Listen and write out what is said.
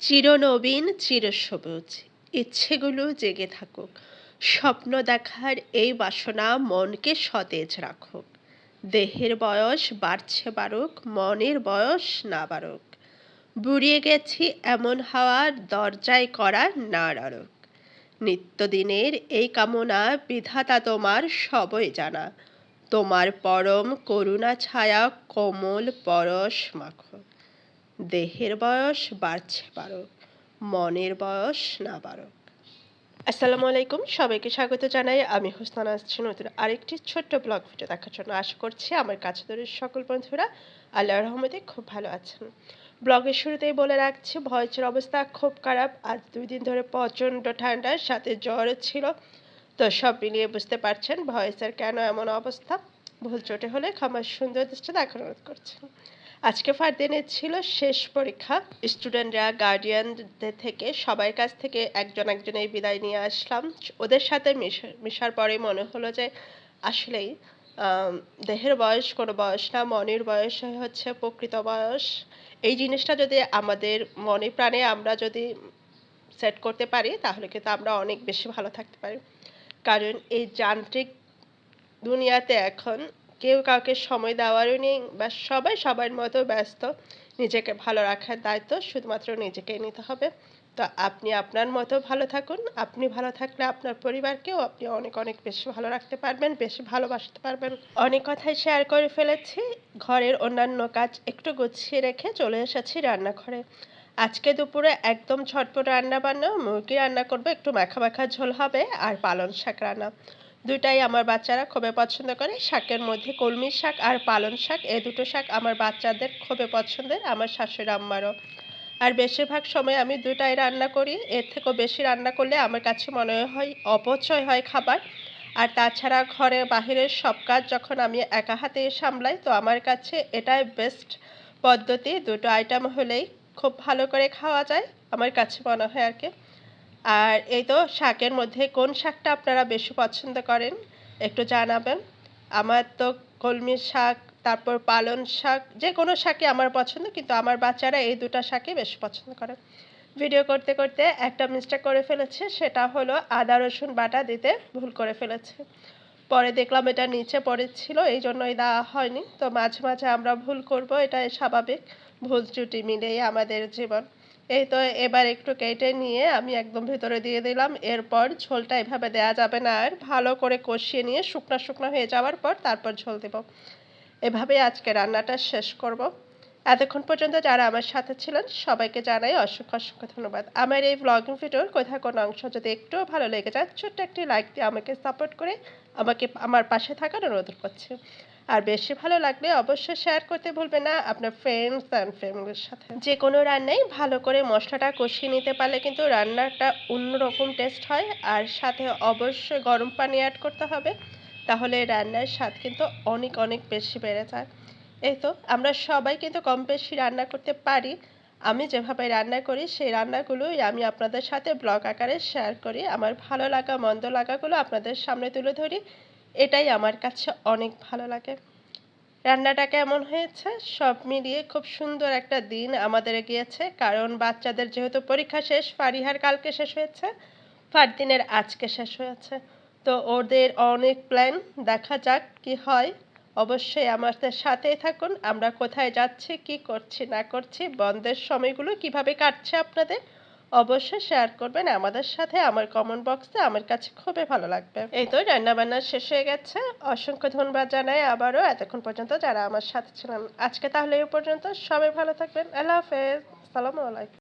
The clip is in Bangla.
চিরনবীন, চিরসবুজ। ইচ্ছেগুলো জেগে থাকুক। স্বপ্ন দেখার এই বাসনা মনকে সতেজ রাখুক। দেহের বয়স বাড়ছে বাড়ুক, মনের বয়স না বাড়ুক। বুড়িয়ে গেছি এমন হাওয়ার দরজায় করা না নাড়ুক নিত্যদিনের এই কামনা বিধাতা তোমার সবই জানা। তোমার পরম করুণা ছায়া কোমল পরশ মাখো দেহের বয়স বাড়ছে বাড়ুক, মনের বয়স না বাড়ুক। আসসালামু আলাইকুম, সবাইকে স্বাগত জানাই। আমি হোসনান আসছি নতুন আরেকটি ছোট্ট ব্লগ ভিডিও দেখার জন্য আশা করছি আমার কাছে দূরের সকল বন্ধুরা আল্লাহ রহমতে খুব ভালো আছেন। ব্লগের শুরুতেই বলে রাখছি, ভয়েসের অবস্থা খুব খারাপ। আজ দুই দিন ধরে প্রচণ্ড ঠান্ডার সাথে জ্বর ছিল। তো সব মিলিয়ে বুঝতে পারছেন, ভয়েসের কেন এমন অবস্থা? ভুল চোটে হলে ক্ষমার সুন্দর দৃষ্টি দেখার অনুরোধ করছি। আজকে দিনের ছিল শেষ পরীক্ষা। স্টুডেন্টরা গার্ডিয়ানদের থেকে সবার কাছ থেকে একজন একজনের বিদায় নিয়ে আসলাম। ওদের সাথে মিশার পরে মনে হলো যে আসলেই দেহের বয়স কোনো বয়স না, মনের বয়স হচ্ছে প্রকৃত বয়স। এই জিনিসটা যদি আমাদের মনে প্রাণে আমরা যদি সেট করতে পারি, তাহলে কিন্তু আমরা অনেক বেশি ভালো থাকতে পারি। কারণ এই যান্ত্রিক দুনিয়াতে এখন কেউ কাউকে সময় দেওয়ারও নেই বা সবাই সবার মতো ব্যস্ত। নিজেকে ভালো রাখার দায়িত্ব শুধুমাত্র নিজেকেই নিতে হবে। তো আপনি আপনার মতো ভালো থাকুন। আপনি ভালো থাকলে আপনার পরিবারকেও আপনি অনেক অনেক বেশি ভালো রাখতে পারবেন, বেশি ভালোবাসতে পারবেন। অনেক কথাই শেয়ার করে ফেলেছি। ঘরের অন্যান্য কাজ একটু গুছিয়ে রেখে চলে এসেছি রান্নাঘরে। আজকে দুপুরে একদম ছটপট রান্না বান্না মুরগি রান্না করব, একটু মাখা মাখা ঝোল হবে আর পালন শাক রান্না। দুটাই আমার বাচ্চারা খুবই পছন্দ করে। শাকের মধ্যে কলমি শাক আর পালন শাক এই দুটো শাক আমার বাচ্চাদের খুবই পছন্দের, আমার শাশুড়ি আম্মারও। আর বেশিরভাগ সময় আমি দুটাই রান্না করি। এর থেকেও বেশি রান্না করলে আমার কাছে মনে হয় অপচয় হয় খাবার। আর তাছাড়া ঘরে বাহিরের সব কাজ যখন আমি একা হাতে সামলাই, তো আমার কাছে এটাই বেস্ট পদ্ধতি। দুটো আইটেম হলেই খুব ভালো করে খাওয়া যায়, আমার কাছে মনে হয় আর কি। আর এই তো শাকের মধ্যে কোন শাকটা আপনারা বেশি পছন্দ করেন? একটু জানাবেন। আমার তো কলমি শাক, তারপর পালন শাক, যে কোনো শাকই আমার পছন্দ, কিন্তু আমার বাচ্চারা এই দুটো শাকই বেশি পছন্দ করে। ভিডিও করতে করতে একটা মিস্টেক করে ফেলেছে, সেটা হলো আদা, রসুন বাটা দিতে ভুল করে ফেলেছে। পরে দেখলাম এটা নিচে পড়েছিল, এই জন্যই দেওয়া হয়নি। তো মাঝে মাঝে আমরা ভুল করব, এটাই স্বাভাবিক। ভুল ত্রুটি মিলেই আমাদের জীবন। এই তো এবার একটু কেটে নিয়ে আমি একদম ভেতরে দিয়ে দিলাম। এরপর ঝোলটা এভাবে দেওয়া যাবে না আর। ভালো করে কষিয়ে নিয়ে শুকনো শুকনো হয়ে যাওয়ার পর তারপর ঝোল দেব। এভাবেই আজকে রান্নাটা শেষ করব। এতক্ষণ পর্যন্ত যারা আমার সাথে ছিলেন, সবাইকে জানাই অসংখ্য অসংখ্য ধন্যবাদ। আমার এই ব্লগিং ভিডিওর কোথাও কোনো অংশ যদি একটুও ভালো লেগে যায়, ছোট্ট একটি লাইক দিয়ে আমাকে সাপোর্ট করে আমাকে, আমার পাশে থাকার অনুরোধ করছি। আর বেশি ভালো লাগলে অবশ্যই শেয়ার করতে ভুলবে না আপনার ফ্রেন্ডস অ্যান্ড ফ্যামিলির সাথে। যে কোনো রান্নাই ভালো করে মশলাটা কষিয়ে নিতে পারলে কিন্তু রান্নাটা অন্যরকম টেস্ট হয় আর সাথে অবশ্যই গরম পানি অ্যাড করতে হবে, তাহলে রান্নার স্বাদ কিন্তু অনেক অনেক বেশি বেড়ে যায়। এই তো, আমরা সবাই কিন্তু কম বেশি রান্না করতে পারি। আমি যেভাবে রান্না করি সেই রান্নাগুলোই আমি আপনাদের সাথে ব্লগ আকারে শেয়ার করি। আমার ভালো লাগা, মন্দ লাগাগুলো আপনাদের সামনে তুলে ধরি। এটাই আমার কাছে অনেক ভালো লাগে। রান্নাটা কেমন হয়েছে? সব মিলিয়ে খুব সুন্দর একটা দিন আমাদের গিয়েছে। কারণ বাচ্চাদের যেহেতু পরীক্ষা শেষ, ফারিহার কালকে শেষ হয়েছে, ফারদিনের আজকে শেষ হয়েছে। তো ওদের অনেক প্ল্যান দেখা যাক কি হয়। অবশ্যই আমাদের সাথেই থাকুন, আমরা কোথায় যাচ্ছি, কি করছি, না করছি, বন্ধের সময়গুলো কীভাবে কাটছে আপনাদের? অবশ্যই শেয়ার করবেন আমাদের সাথে, আমার কমেন্ট বক্সে আমার কাছে খুবই ভালো লাগবে। এই তো রান্নাবান্না শেষ হয়ে গেছে। অসংখ্য ধন্যবাদ জানাই আবারও। এতক্ষণ পর্যন্ত যারা আমার সাথে ছিলেন, আজকে তাহলে এই পর্যন্ত। সবাই ভালো থাকবেন। আল্লাহ হাফেজ। সালামু আলাইকুম।